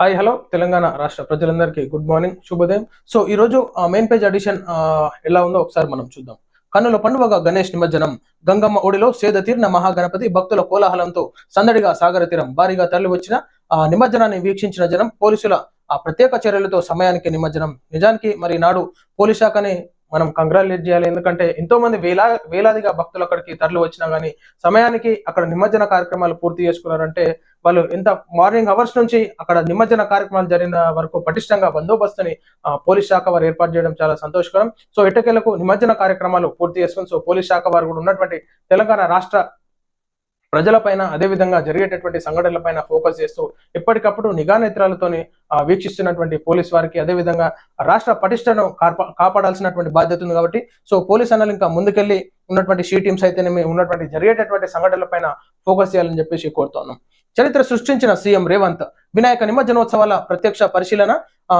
Hi hello Telangana రాష్ట్ర ప్రజలందరికీ good morning శుభోదయం. సో ఈ రోజు మెయిన్ పేజ్ అడిషన్ ఎలా ఉందో ఒకసారి మనం చూద్దాం. కన్నుల పండుగగా గణేష్ నిమజ్జనం. గంగమ్మ ఒడిలో సేద తీరిన మహాగణపతి భక్తుల కోలాహలంతో సందడిగా సాగర తీరం భారీగా తరలి వచ్చిన ఆ నిమజ్జనాన్ని వీక్షించిన జనం పోలీసుల ఆ ప్రత్యేక చర్యలతో సమయానికి నిమజ్జనం. నిజానికి మరి నాడు పోలీస్ శాఖని మనం కంగ్రాచులేట్ చేయాలి. ఎందుకంటే ఎంతో మంది వేలా వేలాదిగా భక్తులు అక్కడికి తరలి వచ్చినా గానీ సమయానికి అక్కడ నిమజ్జన కార్యక్రమాలు పూర్తి చేసుకున్నారంటే వాళ్ళు ఎంత మార్నింగ్ అవర్స్ నుంచి అక్కడ నిమజ్జన కార్యక్రమాలు జరిగిన వరకు పటిష్టంగా బందోబస్తుని ఆ, పోలీస్ శాఖ వారు ఏర్పాటు చేయడం చాలా సంతోషకరం. సో ఎట్టకేలకు నిమజ్జన కార్యక్రమాలు పూర్తి చేసుకుని సో పోలీస్ శాఖ వారు కూడా ఉన్నటువంటి తెలంగాణ రాష్ట్ర ప్రజలపైన అదేవిధంగా జరిగేటటువంటి సంఘటనలపైన ఫోకస్ చేస్తూ ఎప్పటికప్పుడు నిఘా నేత్రాలతోని ఆ, వీక్షిస్తున్నటువంటి పోలీస్ వారికి అదేవిధంగా రాష్ట్ర పటిష్టను కాపా కాపాడాల్సినటువంటి బాధ్యత ఉంది కాబట్టి సో పోలీస్ అన్నలు ఇంకా ముందుకెళ్ళి ఉన్నటువంటి షీ టీమ్స్ అయితేనేమి ఉన్నటువంటి జరిగేటటువంటి సంఘటనలపైన ఫోకస్ చేయాలని చెప్పేసి కోరుతున్నాం. చరిత్ర సృష్టించిన సీఎం రేవంత్ వినాయక నిమజ్జనోత్సవాల ప్రత్యక్ష పరిశీలన ఆ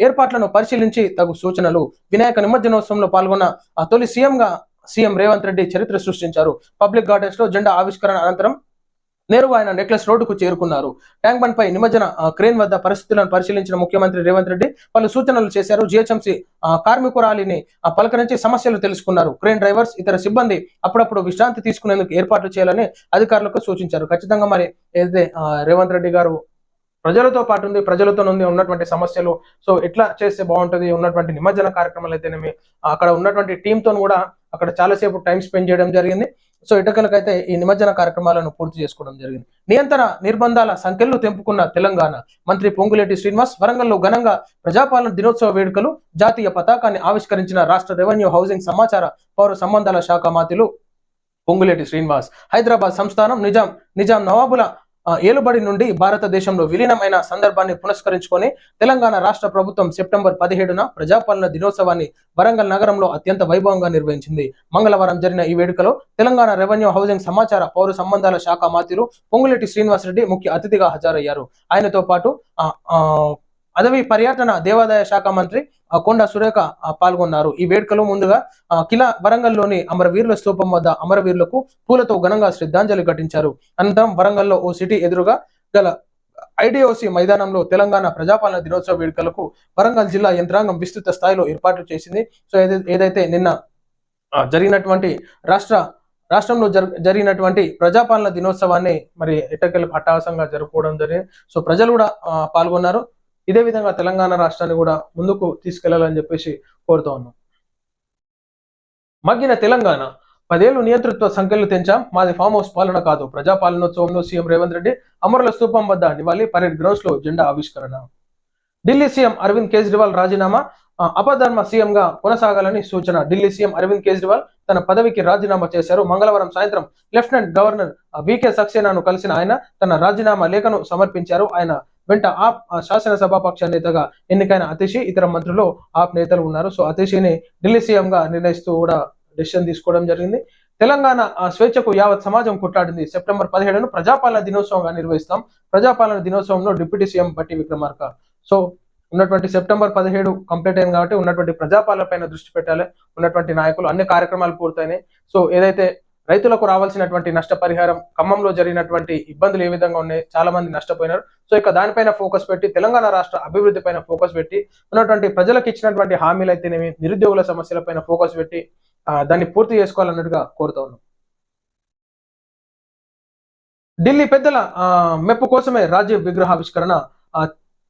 ఏర్పాట్లను పరిశీలించి తగు సూచనలు వినాయక నిమజ్జనోత్సవంలో పాల్గొన్న తొలి సీఎంగా సీఎం రేవంత్ రెడ్డి చరిత్ర సృష్టించారు. పబ్లిక్ గార్డెన్స్లో జెండా ఆవిష్కరణ అనంతరం నేరుగా ఆయన నెక్లెస్ రోడ్డుకు చేరుకున్నారు. ట్యాంక్ బండ్ పై నిమజ్జన క్రేన్ వద్ద పరిస్థితులను పరిశీలించిన ముఖ్యమంత్రి రేవంత్ రెడ్డి పలు సూచనలు చేశారు. జిహెచ్ఎంసీ కార్మికురాలిని ఆ, పలకరించి సమస్యలు తెలుసుకున్నారు. క్రేన్ డ్రైవర్స్ ఇతర సిబ్బంది అప్పుడప్పుడు విశ్రాంతి తీసుకునేందుకు ఏర్పాట్లు చేయాలని అధికారులకు సూచించారు. ఖచ్చితంగా మరి ఏదైతే రేవంత్ రెడ్డి గారు ప్రజలతో పాటు ఉంది ప్రజలతో ఉంది ఉన్నటువంటి సమస్యలు. సో ఎట్లా చేస్తే బాగుంటుంది? ఉన్నటువంటి నిమజ్జన కార్యక్రమాలు అయితేనేమి అక్కడ ఉన్నటువంటి టీంతో కూడా అక్కడ చాలాసేపు టైం స్పెండ్ చేయడం జరిగింది. సో ఇటకలకైతే ఈ నిమజ్జన కార్యక్రమాలను పూర్తి చేసుకోవడం జరిగింది. నియంత్రణ నిర్బంధాల సంఖ్యలు తెంపుకున్న తెలంగాణ మంత్రి పొంగులేటి శ్రీనివాస్ వరంగల్లో ఘనంగా ప్రజాపాలన దినోత్సవ వేడుకలు జాతీయ పతాకాన్ని ఆవిష్కరించిన రాష్ట్ర రెవెన్యూ హౌసింగ్ సమాచార పౌర సంబంధాల శాఖ మాతిలు పొంగులేటి శ్రీనివాస్. హైదరాబాద్ సంస్థానం నిజాం నిజాం నవాబుల ఏలుబడి నుండి భారతదేశంలో విలీనమైన సందర్భాన్ని పురస్కరించుకొని తెలంగాణ రాష్ట్ర ప్రభుత్వం సెప్టెంబర్ పదిహేడున ప్రజాపాలన దినోత్సవాన్ని వరంగల్ నగరంలో అత్యంత వైభవంగా నిర్వహించింది. మంగళవారం జరిగిన ఈ వేడుకలో తెలంగాణ రెవెన్యూ హౌసింగ్ సమాచార పౌర సంబంధాల శాఖ మాతిరు పొంగులెట్టి శ్రీనివాసరెడ్డి ముఖ్య అతిథిగా హాజరయ్యారు. ఆయనతో పాటు అదవి పర్యటన దేవాదాయ శాఖ మంత్రి కొండ సురేఖ పాల్గొన్నారు. ఈ వేడుకలో ముందుగా కిలా వరంగల్లోని అమరవీరుల స్తూపం వద్ద అమరవీరులకు పూలతో ఘనంగా శ్రద్ధాంజలి ఘటించారు. అనంతరం వరంగల్లో ఓ సిటీ ఎదురుగా గల ఐడిఓసి మైదానంలో తెలంగాణ ప్రజాపాలన దినోత్సవ వేడుకలకు వరంగల్ జిల్లా యంత్రాంగం విస్తృత స్థాయిలో ఏర్పాట్లు చేసింది. సో ఏదైతే నిన్న జరిగినటువంటి రాష్ట్ర రాష్ట్రంలో జరిగినటువంటి ప్రజాపాలన దినోత్సవాన్ని మరి ఎట్టకెళ్ళి పట్టాసంగా జరుపుకోవడం జరిగింది. సో ప్రజలు కూడా పాల్గొన్నారు. ఇదే విధంగా తెలంగాణ రాష్ట్రాన్ని కూడా ముందుకు తీసుకెళ్ళాలని చెప్పేసి కోరుతా ఉన్నాం. మగ్గిన తెలంగాణ పదేళ్ళు నియంతృత్వ సంఖ్యలు తెంచాం. మాది ఫామ్ హౌస్ పాలన కాదు. ప్రజాపాలనోత్సవంలో సీఎం రేవంత్ రెడ్డి అమరుల స్థూపం వద్ద నివాళి పరేడ్ గ్రౌండ్స్లో జెండా ఆవిష్కరణ. ఢిల్లీ సీఎం అరవింద్ కేజ్రీవాల్ రాజీనామా. అపధర్మ సీఎంగా కొనసాగాలని సూచన. ఢిల్లీ సీఎం అరవింద్ కేజ్రీవాల్ తన పదవికి రాజీనామా చేశారు. మంగళవారం సాయంత్రం లెఫ్టినెంట్ గవర్నర్ వికే సక్సేనాను కలిసిన ఆయన తన రాజీనామా లేఖను సమర్పించారు. ఆయన వెంట ఆప్ శాసనసభా పక్ష నేతగా ఎన్నికైన అతిషి ఇతర మంత్రులు ఆప్ నేతలు ఉన్నారు. సో అతిషిని ఢిల్లీ సీఎం గా నిర్ణయిస్తూ కూడా డిసిషన్ తీసుకోవడం జరిగింది. తెలంగాణ స్వేచ్ఛకు యావత్ సమాజం కొట్లాడింది. సెప్టెంబర్ పదిహేడును ప్రజాపాలన దినోత్సవంగా నిర్వహిస్తాం. ప్రజాపాలన దినోత్సవంలో deputy CM Bhatti Vikramarka. So ఉన్నటువంటి సెప్టెంబర్ పదిహేడు కంప్లీట్ అయింది కాబట్టి ఉన్నటువంటి ప్రజాపాలన పైన దృష్టి పెట్టాలి. ఉన్నటువంటి నాయకులు అన్ని కార్యక్రమాలు పూర్తయినాయి. సో ఏదైతే రైతులకు రావాల్సినటువంటి నష్టపరిహారం ఖమ్మంలో జరిగినటువంటి ఇబ్బందులు ఏ విధంగా ఉన్నాయి చాలా మంది నష్టపోయినారు. సో ఇక దానిపైన ఫోకస్ పెట్టి తెలంగాణ రాష్ట్ర అభివృద్ధి పైన ఫోకస్ పెట్టి ఉన్నటువంటి ప్రజలకు ఇచ్చినటువంటి హామీలు అయితేనేమి నిరుద్యోగుల సమస్యలపైన ఫోకస్ పెట్టి దాన్ని పూర్తి చేసుకోవాలన్నట్టుగా కోరుతా ఉన్నాం. ఢిల్లీ పెద్దల మెప్పు కోసమే రాజీవ్ విగ్రహావిష్కరణ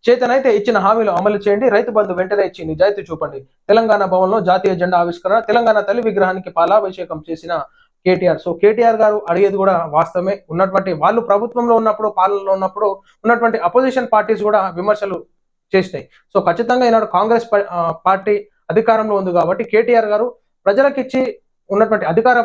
చేతనైతే ఇచ్చిన హామీలు అమలు చేయండి రైతు బంధు వెంటనే ఇచ్చి నిజాయితీ చూపండి. తెలంగాణ భవన్లో జాతీయ జెండా ఆవిష్కరణ తెలంగాణ తల్లి విగ్రహానికి పాలాభిషేకం చేసిన కేటీఆర్. సో కేటీఆర్ గారు అడిగేది కూడా వాస్తవమే. ఉన్నటువంటి వాళ్ళు ప్రభుత్వంలో ఉన్నప్పుడు పాలనలో ఉన్నప్పుడు ఉన్నటువంటి అపోజిషన్ పార్టీస్ కూడా విమర్శలు చేసినాయి. సో ఖచ్చితంగా ఈనాడు కాంగ్రెస్ పార్టీ అధికారంలో ఉంది కాబట్టి కేటీఆర్ గారు ప్రజలకిచ్చి ఉన్నటువంటి అధికార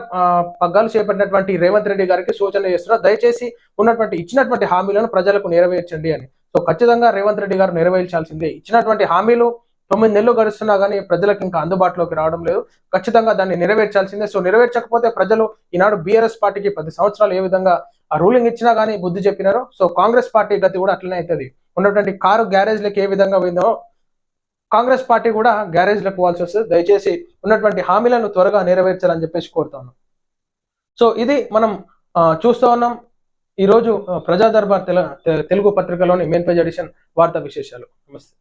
పగ్గాలు చేపట్టినటువంటి రేవంత్ రెడ్డి గారికి సూచన చేస్తున్నారు. దయచేసి ఉన్నటువంటి ఇచ్చినటువంటి హామీలను ప్రజలకు నెరవేర్చండి అని. సో ఖచ్చితంగా రేవంత్ రెడ్డి గారు నెరవేర్చాల్సిందే. ఇచ్చినటువంటి హామీలు తొమ్మిది నెలలు గడుస్తున్నా కానీ ప్రజలకు ఇంకా అందుబాటులోకి రావడం లేదు. ఖచ్చితంగా దాన్ని నెరవేర్చాల్సిందే. సో నెరవేర్చకపోతే ప్రజలు ఈనాడు బీఆర్ఎస్ పార్టీకి పది సంవత్సరాలు ఏ విధంగా ఆ రూలింగ్ ఇచ్చినా కానీ బుద్ధి చెప్పినారో సో కాంగ్రెస్ పార్టీ గతి కూడా అట్లనే అవుతుంది ఉన్నటువంటి కారు గ్యారేజ్లకు ఏ విధంగా పోయిందో కాంగ్రెస్ పార్టీ కూడా గ్యారేజ్లకు పోవాల్సి వస్తుంది. దయచేసి ఉన్నటువంటి హామీలను త్వరగా నెరవేర్చాలని చెప్పేసి కోరుతాను సో ఇది మనం చూస్తూ ఉన్నాం. ఈ రోజు ప్రజా దర్బార్ తెలుగు పత్రికలోని మెయిన్ పేజ్ ఎడిషన్ వార్తా విశేషాలు. నమస్తే.